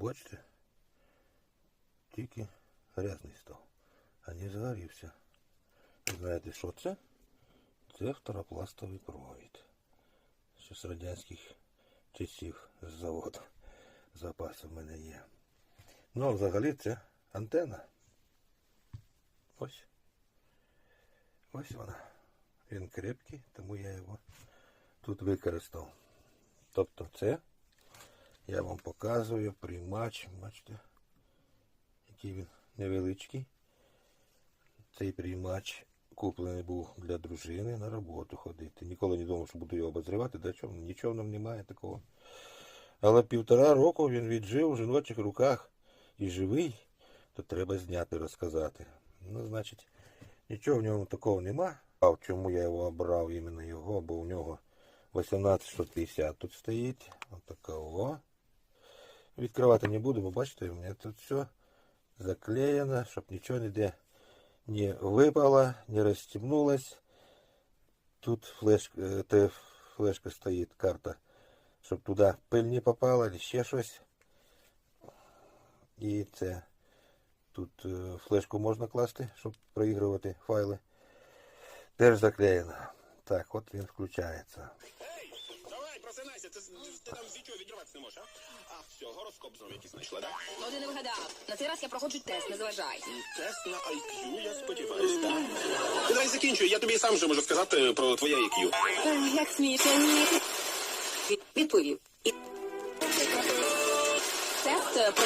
бачите, тільки грязний став, а не загорівся. Знаєте, що це? Це второпластовий провід. Ще з радянських часів з заводу. Запаси в мене є. Ну, а взагалі це антена. Ось. Ось вона. Він крепкий, тому я його тут використав. Тобто це я вам показую приймач. Бачите, який він невеличкий. Цей приймач куплений був для дружини на роботу ходити. Ніколи не думав, що буду його обозрівати, да чого, нічого в ньому немає такого. Але півтора року він віджив у жіночих руках і живий, то треба зняти, розказати. Ну, значить, нічого в ньому такого нема. А чому я його обрав іменно його, бо у нього 18650 тут стоїть. Отакого. Відкривати не буду, бо бачите, у мене тут все заклеєно, щоб нічого ніде не випало, не розстібнулось. Тут флешка, е, флешка стоїть, карта, щоб туди пиль не попала, чи ще щось. І це тут е, флешку можна класти, щоб проігрувати файли. Теж заклеєно. Так, от він включається. Ти, там з нічого відірватися не можеш, а? А, все, гороскоп знову якийсь знайшла, так? Да? Ну, ти не вигадав. На цей раз я проходжу тест, не заважай. Тест на IQ, я сподіваюся, так. Ти давай закінчуй, я тобі сам вже можу сказати про твоє IQ. Ай, Як смішно, ні. Від- Відповів. І... Тест е, про.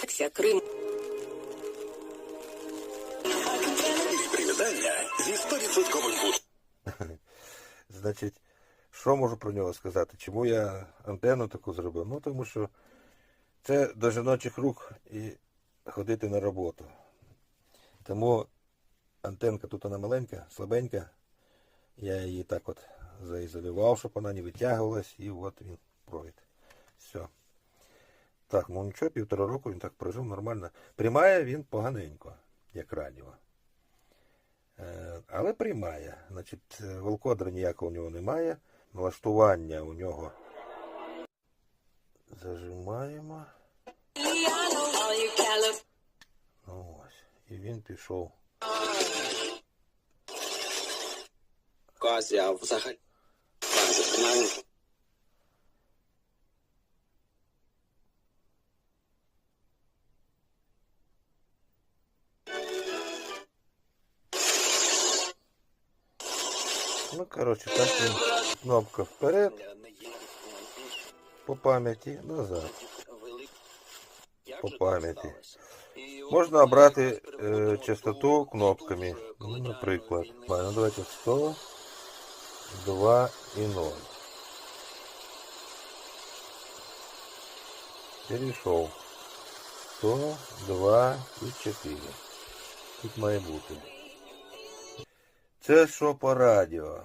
Секція Крим. Привітання зі 100% гуд. Значить, що можу про нього сказати? Чому я антенну таку зробив? Ну, тому що це до жіночих рук і ходити на роботу. Тому антенка тут вона маленька, слабенька. Я її так от заізолював, щоб вона не витягувалась, і от він провід. Все. Так, ну нічого, півтора року він так прожив нормально. Приймає він поганенько, як радіо. Е, Але приймає. Значить, волкодра ніякого у нього немає. Налаштування у нього. Зажимаємо. Ну ось. І він пішов. Кася, взагалі. Кася, Ну, коротше, так він. Кнопка вперед по пам'яті, назад по пам'яті. Можна обрати е, частоту кнопками. Ну, наприклад. Ну, давайте 100, 2 і 0. Перейшов. 100, 2 і 4. Тут має бути. Це що по радіо?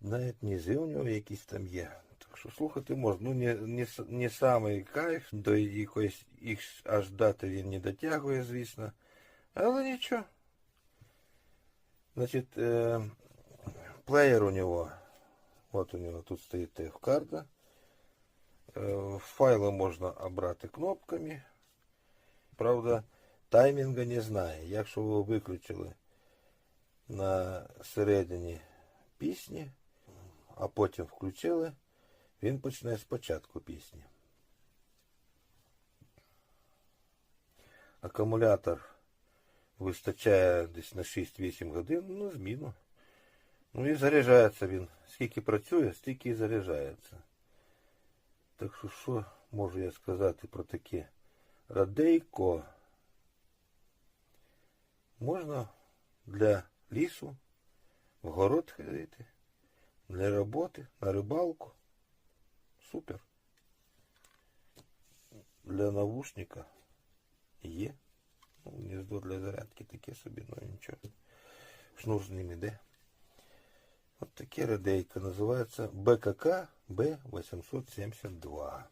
Навіть низи у нього якісь там є. Так що слухати можна. Ну, не, не, не самий кайф, до якоїсь їх аж дати він не дотягує, звісно. Але нічого. Значить, е, плеєр у нього. От у нього тут стоїть TF-карта. Е, файли можна обрати кнопками. Правда, таймінга не знає. Якщо ви виключили на середині пісні, а потім включили, він почне спочатку пісні. Акумулятор вистачає десь на 6-8 годин, ну, зміну. Ну і заряджається він. Скільки працює, стільки і заряджається. Так що, що можу я сказати про таке? Радейко. Можна для лісу, в город ходити, для роботи, на рибалку. Супер. Для навушника є. Ну, гніздо для зарядки таке собі, ну нічого. Шнур з ним іде. От таке радейка називається БКК Б872.